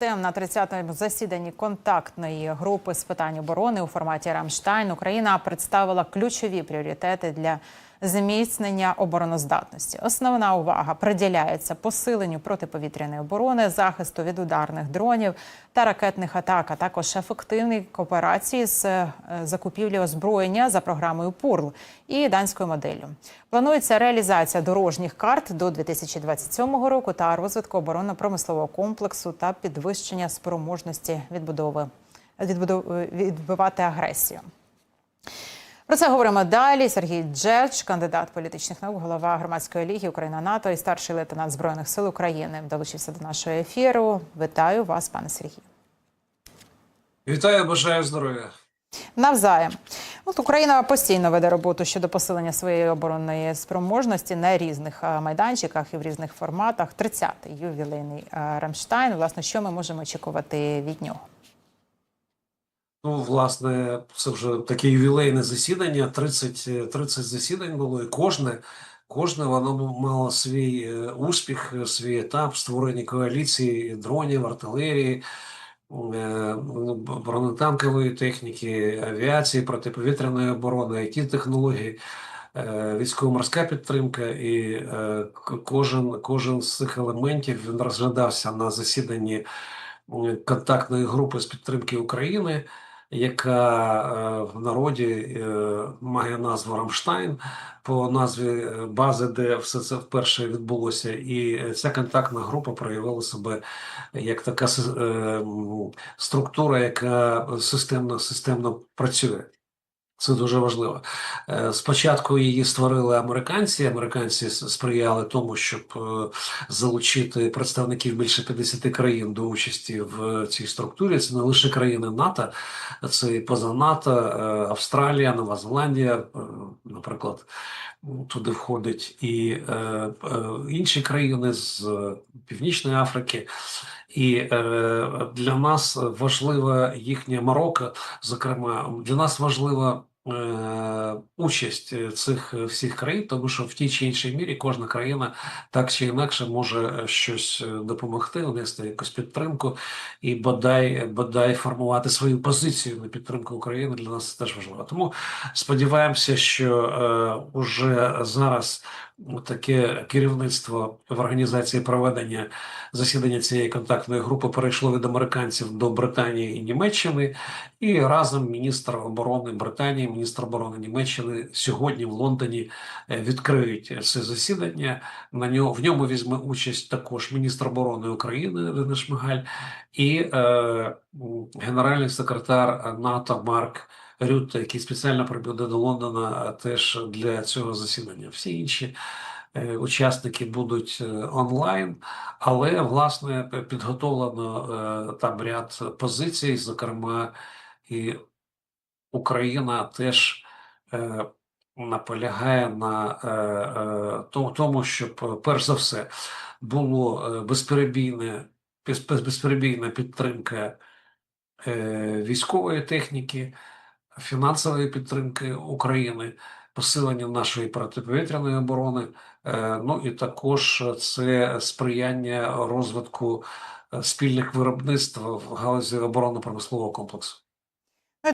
Тем на 30-му засіданні контактної групи з питань оборони у форматі Рамштайн Україна представила ключові пріоритети для зміцнення обороноздатності. Основна увага приділяється посиленню протиповітряної оборони, захисту від ударних дронів та ракетних атак, а також ефективній кооперації з е, закупівлі озброєння за програмою ПУРЛ і данською моделлю. Планується реалізація дорожніх карт до 2027 року та розвитку оборонно-промислового комплексу та підвищення спроможності відбудови відбивати агресію. Про це говоримо далі. Сергій Джерч, кандидат політичних наук, голова громадської ліги Україна НАТО і старший лейтенант збройних сил України, долучився до нашого ефіру. Вітаю вас, пане Сергію. Вітаю, бажаю здоров'я. Навзаєм, от Україна постійно веде роботу щодо посилення своєї оборонної спроможності на різних е, майданчиках і в різних форматах. 30-й ювілейний е, Рамштайн. Власне, що ми можемо очікувати від нього? Ну, власне, це вже таке ювілейне засідання. 30, 30 засідань було, і кожне, кожне воно мало свій е, успіх, е, свій етап створення коаліції дронів, артилерії, е, бронетанкової техніки, авіації, протиповітряної оборони, it технології е, військово-морська підтримка, і е, кожен, кожен з цих елементів він розглядався на засіданні контактної групи з підтримки України, яка е, в народі е, має назву Рамштайн по назві е, бази, де все це вперше відбулося. І ця контактна група проявила себе як така структура, яка системно, системно працює. Це дуже важливо. Е, Спочатку її створили американці. Американці сприяли тому, щоб е, залучити представників більше 50 країн до участі в цій структурі. Це не лише країни НАТО, це і поза НАТО, е, Австралія, Нова Зеландія, е, наприклад, туди входить і е, е, інші країни з е, Північної Африки. І е, для нас важлива їхня Марокко, зокрема, для нас важлива е, участь цих всіх країн, тому що в тій чи іншій мірі кожна країна так чи інакше може щось допомогти, внести якусь підтримку і бодай, бодай формувати свою позицію на підтримку України для нас це теж важливо. Тому сподіваємося, що е, уже зараз таке керівництво в організації проведення засідання цієї контактної групи перейшло від американців до Британії і Німеччини, і разом міністр оборони Британії, міністр оборони Німеччини сьогодні в Лондоні е, відкриють це засідання. На нього в ньому візьме участь також міністр оборони України Денис Шмигаль і е, генеральний секретар НАТО Марк. Рютте, який спеціально прибуде до Лондона теж для цього засідання. Всі інші е, учасники будуть е, онлайн, але власне підготовлено е, там ряд позицій, зокрема, і Україна теж наполягає на тому, щоб перш за все було безперебійне без- без- безперебійна підтримка військової техніки, фінансової підтримки України, посилення нашої протиповітряної оборони. Е, Ну і також це сприяння розвитку е, спільних виробництв в галузі оборонно-промислового комплексу.